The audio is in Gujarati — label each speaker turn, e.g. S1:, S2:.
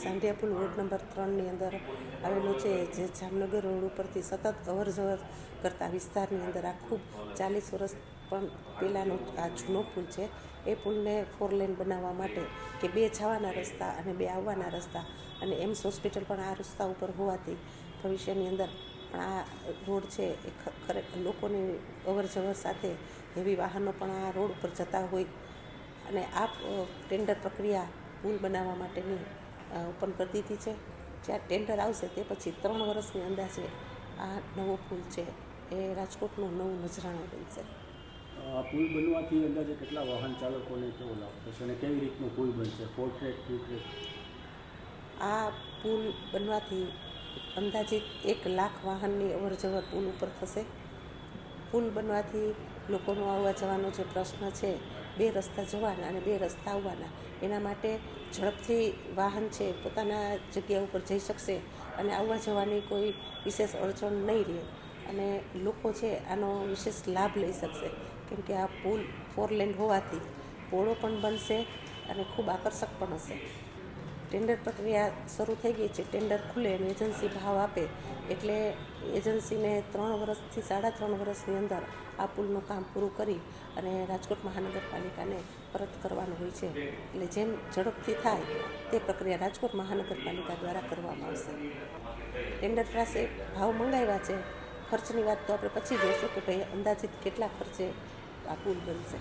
S1: સાંઢિયા પુલ વોર્ડ નંબર ત્રણની અંદર આવેલો છે, જે જામનગર રોડ ઉપરથી સતત અવર જવર કરતા વિસ્તારની અંદર આ ખૂબ ચાલીસ વર્ષ પણ પહેલાંનો આ જૂનો પુલ છે. એ પુલને ફોર લેન બનાવવા માટે કે બે જવાના રસ્તા અને બે આવવાના રસ્તા અને એમ્સ હોસ્પિટલ પણ આ રસ્તા ઉપર હોવાથી ભવિષ્યની અંદર પણ આ રોડ છે એ ખરેખર લોકોની અવર જવર સાથે હેવી વાહનો પણ આ રોડ ઉપર જતા હોય અને આ ટેન્ડર પ્રક્રિયા પુલ બનાવવા માટેની ઓપન કરી દીધી છે જ્યાં ટેન્ડર આવશે તે પછી ત્રણ વર્ષની અંદાજે આ નવો પુલ છે એ રાજકોટનું નવું નજરાણું બનશે.
S2: પુલ બનવાથી અંદાજે કેટલા વાહન ચાલકોને કેવો લાભ થશે અને કેવી રીતનો પુલ બનશે? ફોર ટ્રેક ટુ ટ્રેક
S1: આ પુલ બનવાથી અંદાજિત એક લાખ વાહનની અવર જવર પુલ ઉપર થશે. પુલ બનવાથી લોકોનો આવવા જવાનો જે પ્રશ્ન છે બે રસ્તા જવાના અને બે રસ્તા આવવાના. એના માટે ઝડપથી વાહન છે, પોતાના જગ્યા ઉપર જઈ શકશે અને આવવા જવાની કોઈ વિશેષ અડચણ નહીં રહે. અને લોકો છે, આનો વિશેષ લાભ લઈ શકશે. કેમ કે આ પુલ ફોર લેન હોવાથી પહોળો પણ બનશે અને ખૂબ આકર્ષક પણ હશે. ટેન્ડર પ્રક્રિયા શરૂ થઈ ગઈ છે. ટેન્ડર ખુલે અને એજન્સી ભાવ આપે. એટલે એજન્સીને ત્રણ વર્ષથી, સાડા ત્રણ વર્ષની અંદર આ પુલનું કામ પૂરું કરી અને રાજકોટ મહાનગરપાલિકાને પરત કરવાનું હોય છે. એટલે જેમ ઝડપથી થાય તે પ્રક્રિયા રાજકોટ મહાનગરપાલિકા દ્વારા કરવામાં આવશે. ટેન્ડર પાસે ભાવ મંગાવ્યા છે. ખર્ચની વાત તો આપણે પછી જોઈશું કે ભાઈ અંદાજિત કેટલા ખર્ચે આ પુલ બનશે.